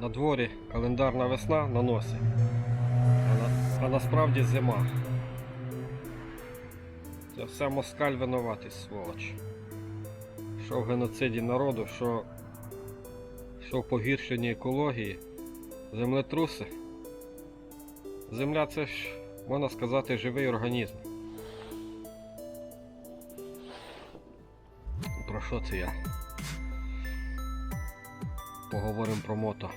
На дворі календарна весна на носі. А, на, а насправді зима. Це все москаль винуватий, сволоч. Що в геноциді народу, що, що в погіршенні екології, землетруси. Земля це ж, можна сказати, живий організм. Про що це я? Поговоримо про мото.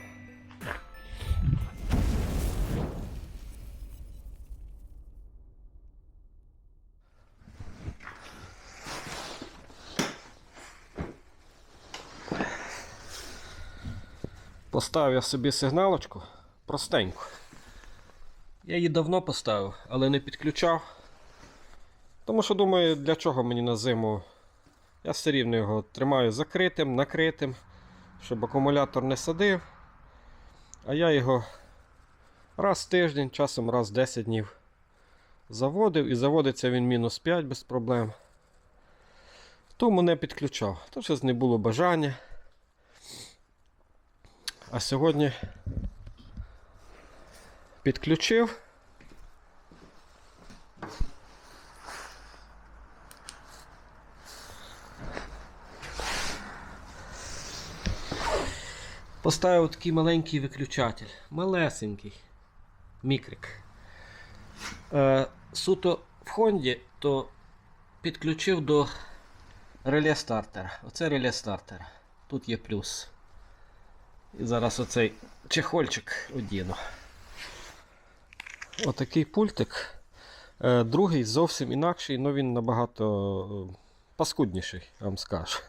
Поставив я собі сигналочку простеньку. Я її давно поставив, але не підключав. Тому що думаю, для чого мені на зиму. Я все рівно його тримаю закритим, накритим, щоб акумулятор не садив. А я його раз в тиждень, часом раз в 10 днів заводив і заводиться він мінус 5 без проблем. Тому не підключав. То щось не було бажання. А сьогодні підключив. Поставив такий маленький виключатель. Малесенький. Мікрик. Е, суто в Хонді, то підключив до реле стартера. Оце реле стартера. Тут є плюс. І зараз оцей чехольчик одіну. Отакий пультик. Е, Другий зовсім інакший, але він набагато е, паскудніший, я вам скажу.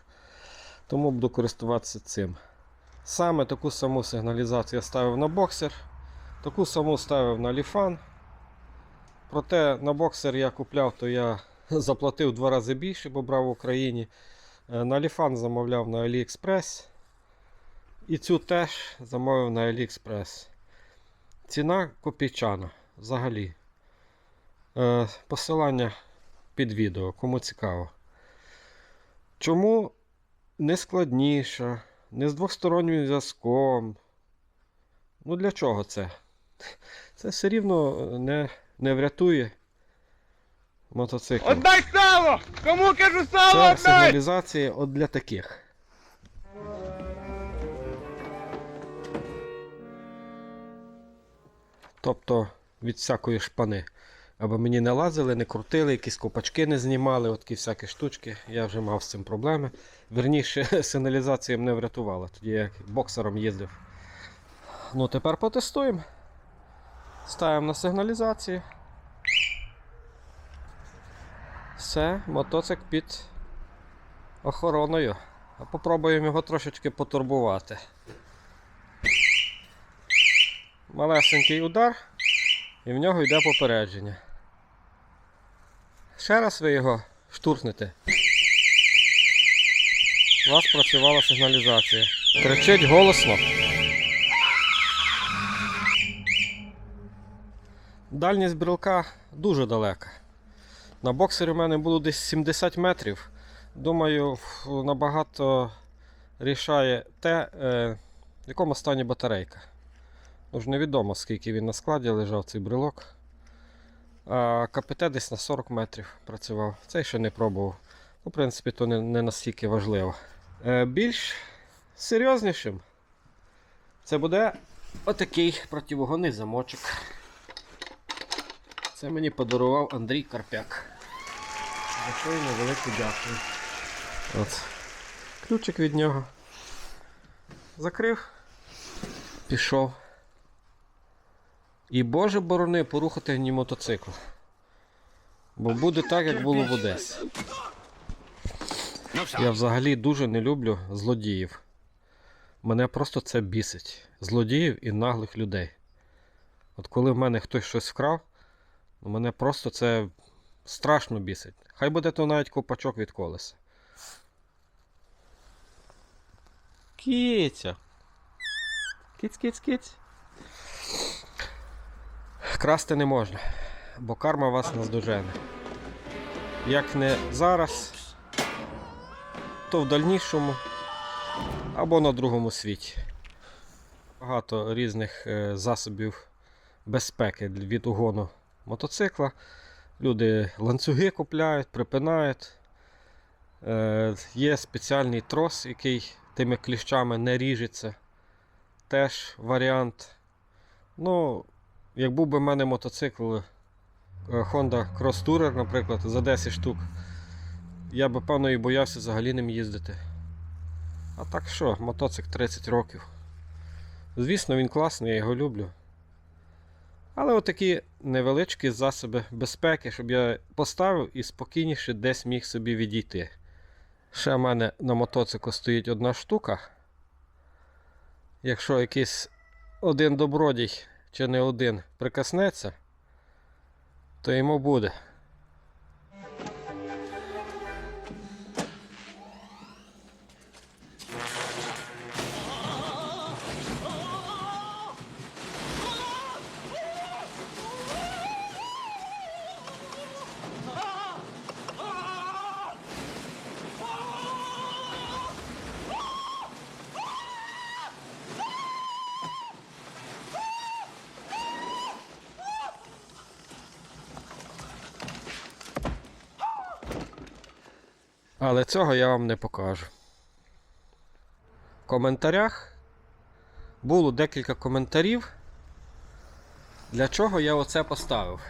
Тому буду користуватися цим. Саме таку саму сигналізацію я ставив на боксер, таку саму ставив на ліфан. Проте на боксер я купляв, то я заплатив два рази більше, бо брав в Україні. Е, На ліфан замовляв на AliExpress. І цю теж замовив на AliExpress. Ціна копійчана взагалі. Е, Посилання під відео, кому цікаво. Чому не складніша, не з двостороннім зв'язком? Ну для чого це? Це все рівно не, не врятує мотоцикл. Отдай сало! Кому кажу сало Це сигналізація от для таких. Тобто від всякої шпани. Аби мені не лазили, не крутили, якісь копачки не знімали, от такі всякі штучки. Я вже мав з цим проблеми. Верніше, сигналізація мене врятувала. Тоді я боксером їздив. Ну, тепер потестуємо. Ставимо на сигналізацію. Все, мотоцик під охороною. А попробуємо його трошечки потурбувати. Малесенький удар, і в нього йде попередження. Ще раз ви його штурхнете. У вас працювала сигналізація. Кричить голосно. Дальність брелка дуже далека. На боксері в мене було десь 70 метрів. Думаю, набагато рішає те, е, в якому стані батарейка. Ну ж невідомо, скільки він на складі лежав цей брелок. А КПТ десь на 40 метрів працював. Цей ще не пробував. Ну, в принципі, то не, не настільки важливо. Е, більш серйознішим це буде отакий противогонний замочок. Це мені подарував Андрій Карпяк. За що йому велике дякую. От. Ключик від нього. Закрив, пішов. І Боже борони порухати ні мотоцикл. Бо буде так, як було в Одесі. Я взагалі дуже не люблю злодіїв. Мене просто це бісить. Злодіїв і наглих людей. От коли в мене хтось щось вкрав, ну, мене просто це страшно бісить. Хай буде то навіть копачок від колеса. Кіця. Кіць, кіць, кіць. Красти не можна, бо карма вас наздожене. Як не зараз, то в дальнішому або на другому світі. Багато різних е, засобів безпеки від угону мотоцикла. Люди ланцюги купляють, припинають. Е, є спеціальний трос, який тими кліщами не ріжеться. Теж варіант. Ну, як був би в мене мотоцикл е, Honda Cross Tourer, наприклад, за 10 штук, я би певно і боявся взагалі ним їздити. А так що, мотоцикл 30 років. Звісно, він класний, я його люблю. Але отакі невеличкі засоби безпеки, щоб я поставив і спокійніше десь міг собі відійти. Ще в мене на мотоциклу стоїть одна штука. Якщо якийсь один добродій чи не один прикоснеться, то йому буде. Але цього я вам не покажу. В коментарях було декілька коментарів, для чого я оце поставив.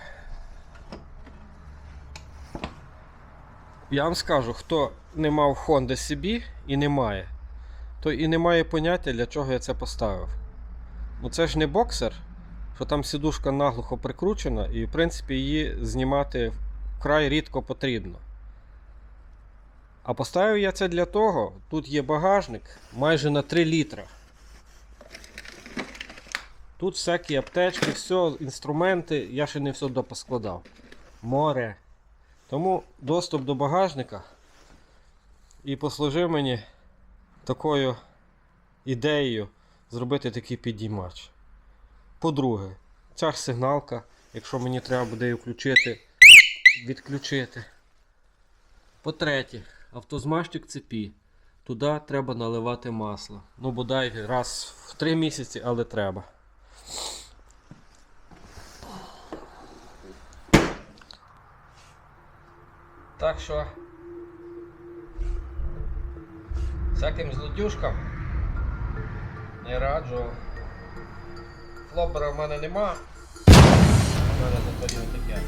Я вам скажу, хто не мав Honda CB і не має, той і не має поняття, для чого я це поставив. Ну це ж не боксер, що там сідушка наглухо прикручена, і в принципі її знімати вкрай рідко потрібно. А поставив я це для того, тут є багажник майже на 3 літра. Тут всякі аптечки, все, інструменти, я ще не все допоскладав. Море. Тому доступ до багажника і послужив мені такою ідеєю зробити такий підіймач. По-друге, ця ж сигналка, якщо мені треба буде її включити, відключити. По-третє, автозмащик цепі. Туди треба наливати масло. Ну, бодай раз в 3 місяці, але треба. Так що всяким злодюшкам не раджу. Флобера в мене нема. У мене зато є таке.